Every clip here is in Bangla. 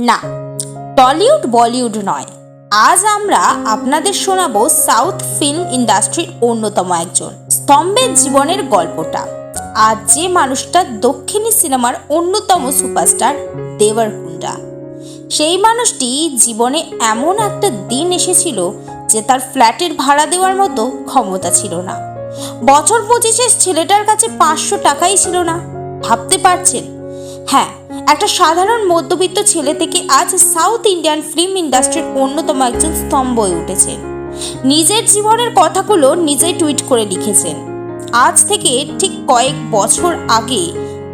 না, টলিউড বলিউড নয়। আজ আমরা আপনাদের শোনাবো সাউথ ফিল্ম ইন্ডাস্ট্রির অন্যতম একজন। স্তম্ভের জীবনের গল্পটা। আর যে মানুষটা দক্ষিণী সিনেমার অন্যতম সুপারস্টার দেবরকুন্ডা সেই মানুষটি জীবনে এমন একটা দিন এসেছিল যে তার ফ্ল্যাটের ভাড়া দেওয়ার মতো ক্ষমতা ছিল না। বছর পঁচিশের ছেলেটার কাছে পাঁচশো টাকাই ছিল না। ভাবতে পারছেন? হ্যাঁ একটা সাধারণ মধ্যবিত্ত ছেলে থেকে আজ সাউথ ইন্ডিয়ান ফিল্ম ইন্ডাস্ট্রির অন্যতম একজন স্তম্ভ হয়ে উঠেছেন নিজের জীবনের কথাগুলো নিজেই টুইট করে লিখেছেন। আজ থেকে ঠিক কয়েক বছর আগে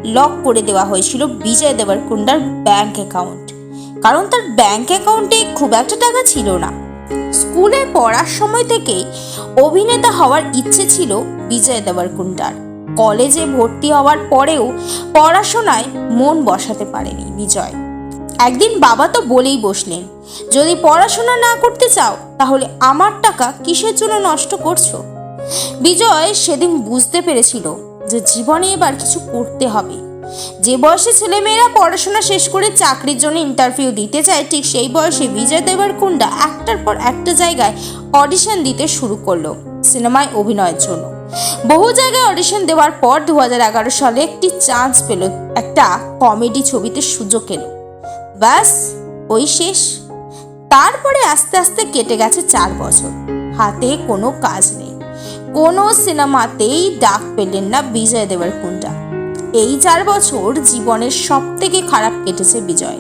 লক করে দেওয়া হয়েছিল বিজয় দেবরকুন্ডার ব্যাংক অ্যাকাউন্ট। কারণ তার ব্যাংক অ্যাকাউন্টে খুব একটা টাকা ছিল না। স্কুলে পড়ার সময় থেকে অভিনেতা হওয়ার ইচ্ছে ছিল বিজয় দেবরকুন্ডার কলেজে ভর্তি হওয়ার পরেও পড়াশোনায় মন বসাতে পারেনি বিজয়। একদিন বাবা তো বলেই বসলেন, যদি পড়াশোনা না করতে চাও, তাহলে আমার টাকা কিসের জন্য নষ্ট করছ? বিজয় সেদিন বুঝতে পেরেছিল যে জীবনে এবার কিছু করতে হবে। যে বয়সে ছেলেমেয়েরা পড়াশোনা শেষ করে চাকরির জন্য ইন্টারভিউ দিতে যায়, ঠিক সেই বয়সে বিজয় দেবরকুন্ডা একটার পর একটা জায়গায় অডিশন দিতে শুরু করল, সিনেমায় অভিনয়ের জন্য। বহু জায়গায় অডিশন দেওয়ার পর দু হাজার এগারো সালে একটি চান্স পেল, একটা কমেডি ছবিতে সুযোগ এলো। ব্যাস, ওই শেষ। তারপরে আস্তে আস্তে কেটে গেছে চার বছর। হাতে কোনো কাজ নেই। কোনো সিনেমাতেই ডাক পেলেন না বিজয় দেবরকুন্ডা এই চার বছর জীবনের সব থেকে খারাপ কেটেছে বিজয়।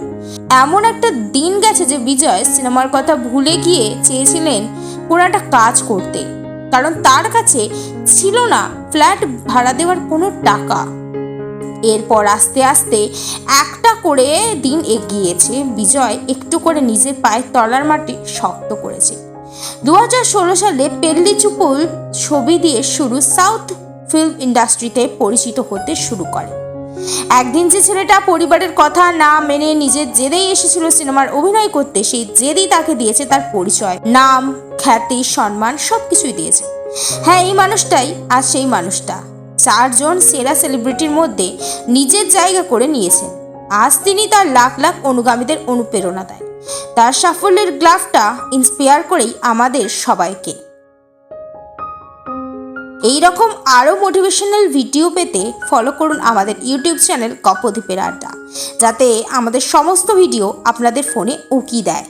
এমন একটা দিন গেছে যে বিজয় সিনেমার কথা ভুলে গিয়ে চেয়েছিলেন কোনো একটা কাজ করতে। কারণ তার কাছে ছিল না ফ্ল্যাট ভাড়া দেওয়ার কোনো টাকা। এরপর আস্তে আস্তে একটা করে দিন এগিয়েছে। বিজয় একটু করে নিজের পায়ের তলার মাটি শক্ত করেছে। দু হাজার ষোলো সালে পেল্লি চুপুল ছবি দিয়ে শুরু সাউথ ফিল্ম ইন্ডাস্ট্রিতে পরিচিত হতে শুরু করে। একদিন যে ছেলেটা পরিবারের কথা না মেনে নিজের জেদেই এসেছিল সিনেমার অভিনয় করতে, সেই জেদেই তাকে দিয়েছে তার পরিচয়। নাম, খ্যাতি, সম্মান সব কিছুই দিয়েছে। হ্যাঁ এই মানুষটাই আর সেই মানুষটা। চারজন সেরা সেলিব্রিটির মধ্যে নিজের জায়গা করে নিয়েছেন। আজ তিনি তার লাখ লাখ অনুগামীদের অনুপ্রেরণা দেয় তার সাফল্যের গ্লাফটা ইন্সপায়ার করেই আমাদের সবাইকে। এই রকম আরও মোটিভেশনাল ভিডিও পেতে ফলো করুন আমাদের ইউটিউব চ্যানেল কপদ্বীপের আড্ডা যাতে আমাদের সমস্ত ভিডিও আপনাদের ফোনে উঁকি দেয়।